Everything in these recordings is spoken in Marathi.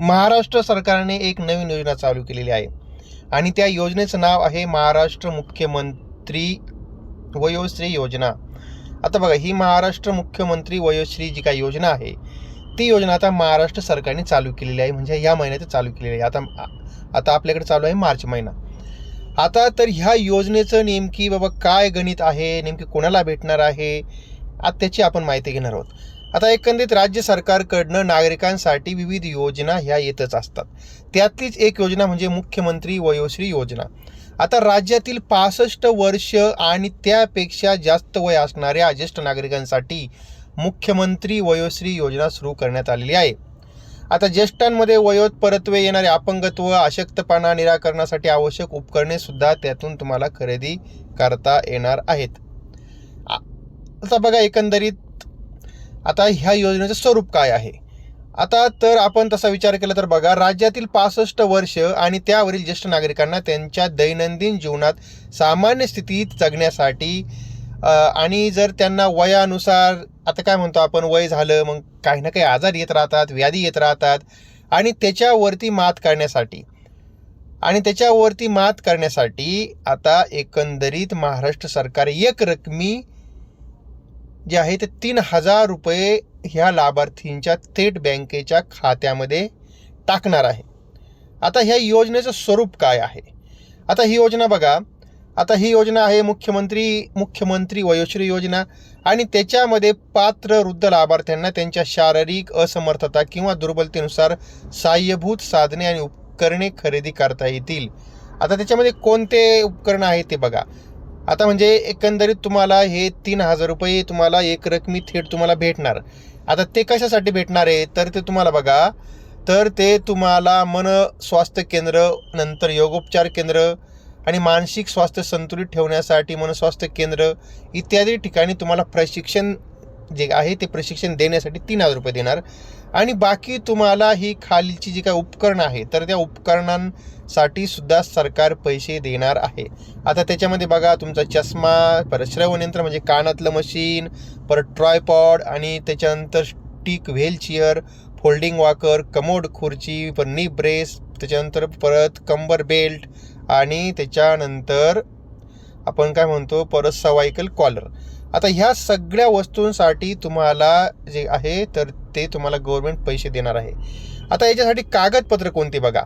महाराष्ट्र सरकारने एक नवीन योजना चालू केलेली आहे. आणि त्या योजनेचं नाव आहे महाराष्ट्र मुख्यमंत्री वयोश्री योजना. आता बघा ही महाराष्ट्र मुख्यमंत्री वयोश्री जी काही योजना आहे ती योजना आता महाराष्ट्र सरकारने चालू केलेली आहे. म्हणजे या महिन्यात चालू केलेली आहे. आता आता आपल्याकडे चालू आहे मार्च महिना. आता तर ह्या योजनेचं नेमकी बाबा काय गणित आहे? नेमकी कोणाला भेटणार आहे? आता त्याची आपण माहिती घेणार आहोत. आता एकंदरीत राज्य सरकारकडनं नागरिकांसाठी विविध योजना ह्या येतच असतात. त्यातलीच एक योजना म्हणजे मुख्यमंत्री वयोश्री योजना. आता राज्यातील पासष्ट वर्ष आणि त्यापेक्षा जास्त वय असणाऱ्या ज्येष्ठ नागरिकांसाठी मुख्यमंत्री वयोश्री योजना सुरू करण्यात आलेली आहे. आता ज्येष्ठांमध्ये वयोत्परत्वे येणारे अपंगत्व अशक्तपणा निराकरणासाठी आवश्यक उपकरणे सुद्धा त्यातून तुम्हाला खरेदी करता येणार आहेत. आता बघा एकंदरीत आता ह्या योजनेचं स्वरूप काय आहे? आता तर आपण तसा विचार केला तर बघा राज्यातील पासष्ट वर्ष आणि त्यावरील ज्येष्ठ नागरिकांना त्यांच्या दैनंदिन जीवनात सामान्य स्थितीत जगण्यासाठी आणि जर त्यांना वयानुसार आता काय म्हणतो आपण वय झालं मग काही ना काही आजार येत राहतात व्याधी येत राहतात आणि त्याच्यावरती मात करण्यासाठी आणि त्याच्यावरती मात करण्यासाठी आता एकंदरीत महाराष्ट्र सरकार एक रकमी जे आहे ते तीन हजार रुपये ह्या लाभार्थींच्या थेट बँकेच्या खात्यामध्ये टाकणार आहे. आता ह्या योजनेचं स्वरूप काय आहे? आता ही योजना बघा. आता ही योजना आहे मुख्यमंत्री मुख्यमंत्री वयोश्री योजना आणि त्याच्यामध्ये पात्र वृद्ध लाभार्थ्यांना त्यांच्या शारीरिक असमर्थता किंवा दुर्बलतेनुसार सहाय्यभूत साधने आणि उपकरणे खरेदी करता येतील. आता त्याच्यामध्ये कोणते उपकरणं आहेत ते बघा. आता म्हणजे एकंदरीत तुम्हाला हे तीन हजार रुपये तुम्हाला एक रकमी थेट तुम्हाला भेटणार. आता ते कशासाठी भेटणार आहे? तर ते तुम्हाला बघा. तर ते तुम्हाला मन स्वास्थ्य केंद्र नंतर योगोपचार केंद्र आणि मानसिक स्वास्थ्य संतुलित ठेवण्यासाठी मन स्वास्थ्य केंद्र इत्यादी ठिकाणी तुम्हाला प्रशिक्षण जे आहे ते प्रशिक्षण देण्यासाठी तीन हजार रुपये देणार. आणि बाकी तुम्हाला ही खालीची जी काय उपकरणं आहे तर त्या उपकरणांसाठी सुद्धा सरकार पैसे देणार आहे. आता त्याच्यामध्ये बघा तुमचा चष्मा परत श्रवणयंत्र म्हणजे कानातलं मशीन परत ट्रायपॉड आणि त्याच्यानंतर stick wheelchair folding walker commode खुर्ची पर नी ब्रेस त्याच्यानंतर परत कंबर बेल्ट आणि त्याच्यानंतर आपण काय म्हणतो परत सवायकल कॉलर आता ह्या सगळ्या वस्तूंसाठी तुम्हाला जे आहे तर ते तुम्हाला गव्हर्नमेंट पैसे देणार आहे. आता याच्यासाठी कागदपत्र कोणती बघा.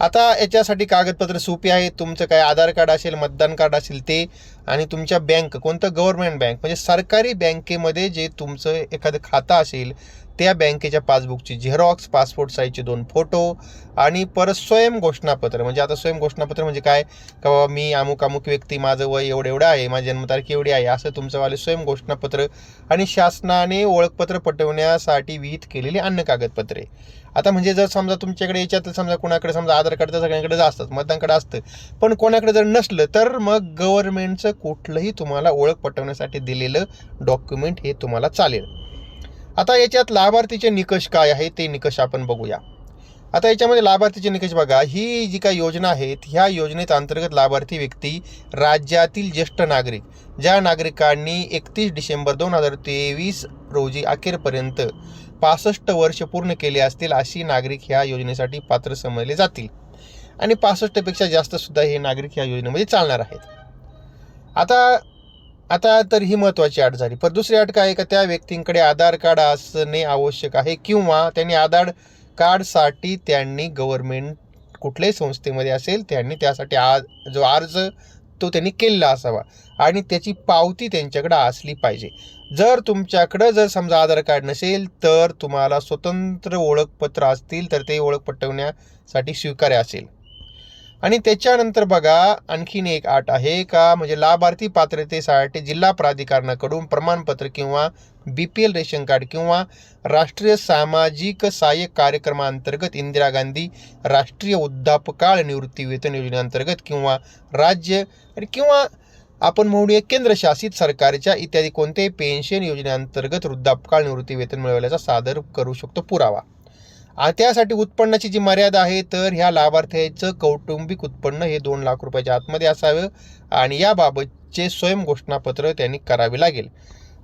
आता याच्यासाठी कागदपत्र सोपी आहे. तुमचं काय आधार कार्ड असेल मतदान कार्ड असेल ते आणि तुमच्या बँक कोणतं गव्हर्नमेंट बँक म्हणजे सरकारी बँकेमध्ये जे तुमचं एखादं खातं असेल त्या बँकेच्या पासबुकची झेरॉक्स पासपोर्ट साईजचे दोन फोटो आणि परत स्वयं घोषणापत्र. म्हणजे आता स्वयं घोषणापत्र म्हणजे काय? का बाबा मी अमुक अमुक व्यक्ती माझं वय एवढं एवढं आहे माझी जन्मतारीख एवढी आहे असं तुमचंवाले स्वयं घोषणापत्र आणि शासनाने ओळखपत्र पटवण्यासाठी विहित केलेली अन्य कागदपत्रे. आता म्हणजे जर समजा तुमच्याकडे याच्यात समजा कोणाकडे समजा आधार कार्ड तर सगळ्यांकडे असतं मतदानकडे असतं. पण कोणाकडे जर नसलं तर मग गव्हर्नमेंटचं कुठलंही तुम्हाला ओळख पटवण्यासाठी दिलेलं डॉक्युमेंट हे तुम्हाला चालेल. आता याच्यात लाभार्थीचे निकष काय आहे ते निकष आपण बघूया. आता याच्यामध्ये लाभार्थीचे निकष बघा. ही जी काही योजना आहेत ह्या योजनेत अंतर्गत लाभार्थी व्यक्ती राज्यातील ज्येष्ठ नागरिक ज्या नागरिकांनी एकतीस डिसेंबर दोन हजार तेवीस रोजी अखेरपर्यंत पासष्ट वर्ष पूर्ण केले असतील अशी नागरिक ह्या योजनेसाठी पात्र समजले जातील. आणि पासष्टपेक्षा जास्तसुद्धा हे नागरिक ह्या योजनेमध्ये चालणार आहेत. आता आता तर ही महत्त्वाची अट झाली. पण दुसरी अट काय आहे का त्या व्यक्तींकडे आधार कार्ड असणे आवश्यक आहे किंवा त्यांनी आधार कार्डसाठी त्यांनी गव्हर्मेंट कुठल्याही संस्थेमध्ये असेल त्यांनी त्यासाठी आ जो अर्ज तो त्यांनी केलेला असावा आणि त्याची पावती त्यांच्याकडे असली पाहिजे. जर तुमच्याकडं जर समजा आधार कार्ड नसेल तर तुम्हाला स्वतंत्र ओळखपत्र असतील तर ते ओळख पटवण्यासाठी स्वीकार्य असेल. आणि त्याच्यानंतर बघा आणखीन एक आठ आहे का? म्हणजे लाभार्थी पात्रतेसाठी जिल्हा प्राधिकरणाकडून प्रमाणपत्र किंवा B P L ration card किंवा राष्ट्रीय सामाजिक सहाय्य कार्यक्रमांतर्गत इंदिरा गांधी राष्ट्रीय वृद्धापकाळ निवृत्ती वेतन योजनेअंतर्गत किंवा राज्य किंवा आपण म्हणूया केंद्रशासित सरकारच्या इत्यादी कोणत्याही पेन्शन योजनेअंतर्गत वृद्धापकाळ निवृत्ती वेतन मिळवल्याचा सादर करू शकतो पुरावा. त्यासाठी उत्पन्नाची जी मर्यादा आहे तर ह्या लाभार्थ्याचं कौटुंबिक उत्पन्न हे दोन लाख रुपयाच्या आतमध्ये असावं आणि याबाबतचे स्वयं घोषणापत्र त्यांनी करावे लागेल.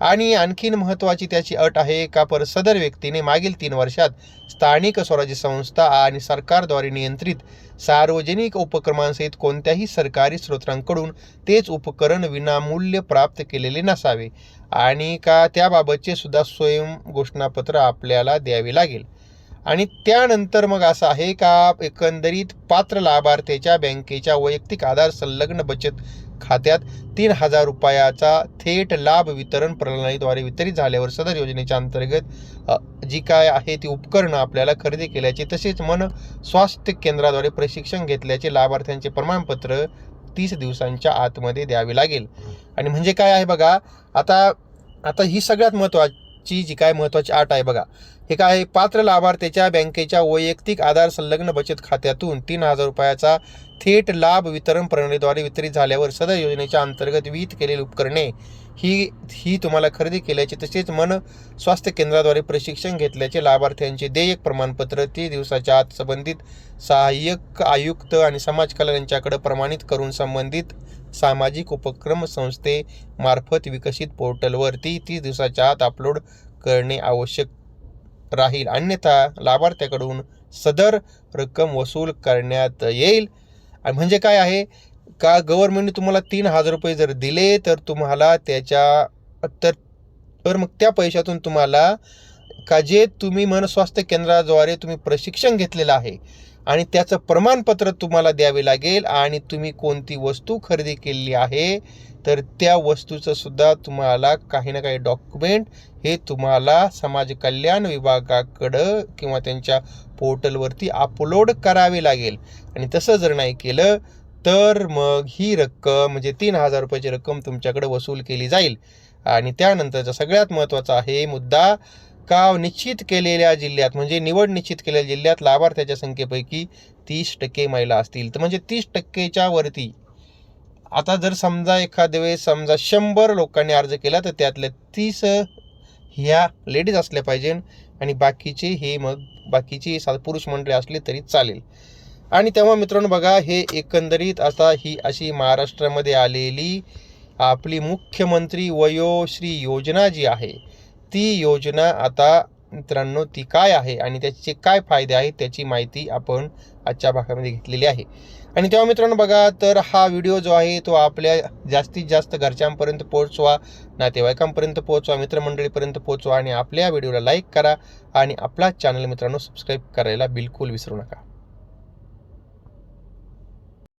आणि आणखीन महत्त्वाची त्याची अट आहे का पर सदर व्यक्तीने मागील तीन वर्षात स्थानिक स्वराज्य संस्था आणि सरकारद्वारे नियंत्रित सार्वजनिक उपक्रमांसहित कोणत्याही सरकारी स्रोतांकडून तेच उपकरण विनामूल्य प्राप्त केलेले नसावे आणि का त्याबाबतचे सुद्धा स्वयं घोषणापत्र आपल्याला द्यावे लागेल. आणि त्यानंतर मग असं आहे का एकंदरीत पात्र लाभार्थ्याच्या बँकेच्या वैयक्तिक आधार संलग्न बचत खात्यात तीन हजार रुपयाचा थेट लाभ वितरण प्रणालीद्वारे वितरित झाल्यावर सदर योजनेच्या अंतर्गत जी काय आहे ती उपकरणं आपल्याला खरेदी केल्याचे तसेच मन स्वास्थ्य केंद्राद्वारे प्रशिक्षण घेतल्याचे लाभार्थ्यांचे प्रमाणपत्र तीस दिवसांच्या आतमध्ये द्यावे लागेल. आणि म्हणजे काय आहे बघा आता आता ही सगळ्यात महत्त्वाची जी काय महत्त्वाची आट आहे बघा हे काय आहे? पात्र लाभार्थ्याच्या बँकेच्या वैयक्तिक आधार संलग्न बचत खात्यातून तीन हजार रुपयाचा थेट लाभ वितरण प्रणालीद्वारे वितरित झाल्यावर सदर योजनेच्या अंतर्गत विहित केलेली उपकरणे ही ही तुम्हाला खरेदी केल्याचे तसेच मन स्वास्थ्य केंद्राद्वारे प्रशिक्षण घेतल्याचे लाभार्थ्यांचे देयक प्रमाणपत्र तीस दिवसाच्या आत संबंधित सहाय्यक आयुक्त आणि समाज कल्याण यांच्याकडे प्रमाणित करून संबंधित सामाजिक उपक्रम संस्थेमार्फत विकसित पोर्टलवरती तीस दिवसाच्या आत अपलोड करणे आवश्यक राहील. अन्यथा लाभार्थ्याकडून सदर रक्कम वसूल करण्यात येईल. आणि म्हणजे काय आहे? का गव्हर्मेंटने तुम्हाला तीन हजार रुपये जर दिले तर तुम्हाला त्याच्या तर तर मग त्या पैशातून तुम्हाला का जे तुम्ही मनस्वास्थ्य केंद्राद्वारे तुम्ही प्रशिक्षण घेतलेलं आहे आणि त्याचं प्रमाणपत्र तुम्हाला द्यावे लागेल आणि तुम्ही कोणती वस्तू खरेदी केलेली आहे तर त्या वस्तूचं सुद्धा तुम्हाला काही ना काही डॉक्युमेंट हे तुम्हाला समाज कल्याण विभागाकडं किंवा त्यांच्या पोर्टलवरती अपलोड करावे लागेल. आणि तसं जर नाही केलं तर मग ही रक्कम म्हणजे तीन हजार रुपयाची रक्कम तुमच्याकडे वसूल केली जाईल. आणि त्यानंतरचा सगळ्यात महत्त्वाचा आहे मुद्दा का निश्चित केलेल्या जिल्ह्यात म्हणजे निवड निश्चित केलेल्या जिल्ह्यात लाभार्थ्याच्या संख्येपैकी तीस टक्के महिला असतील. तर म्हणजे तीस टक्केच्या वरती. आता जर समजा एखाद्या वेळेस समजा शंभर लोकांनी अर्ज केला तर त्यातल्या तीस ह्या लेडीज असल्या पाहिजे आणि बाकीचे हे मग बाकीचे सा पुरुष मंडळी असले तरी चालेल. आणि तेव्हा मित्रांनो बघा हे एकंदरीत आता ही अशी महाराष्ट्रामध्ये आलेली आपली मुख्यमंत्री वयोश्री योजना जी आहे ती योजना आता मित्रांनो ती काय आहे आणि त्याचे काय फायदे आहेत त्याची माहिती आपण आजच्या भागामध्ये घेतलेली आहे. आणि तेव्हा मित्रांनो बघा तर हा व्हिडिओ जो आहे तो आपल्या जास्तीत जास्त घरच्यांपर्यंत पोहोचवा नातेवाईकांपर्यंत पोहोचवा मित्रमंडळीपर्यंत पोहोचवा आणि आपल्या व्हिडिओला लाईक करा आणि आपला चॅनल मित्रांनो सबस्क्राईब करायला बिलकुल विसरू नका.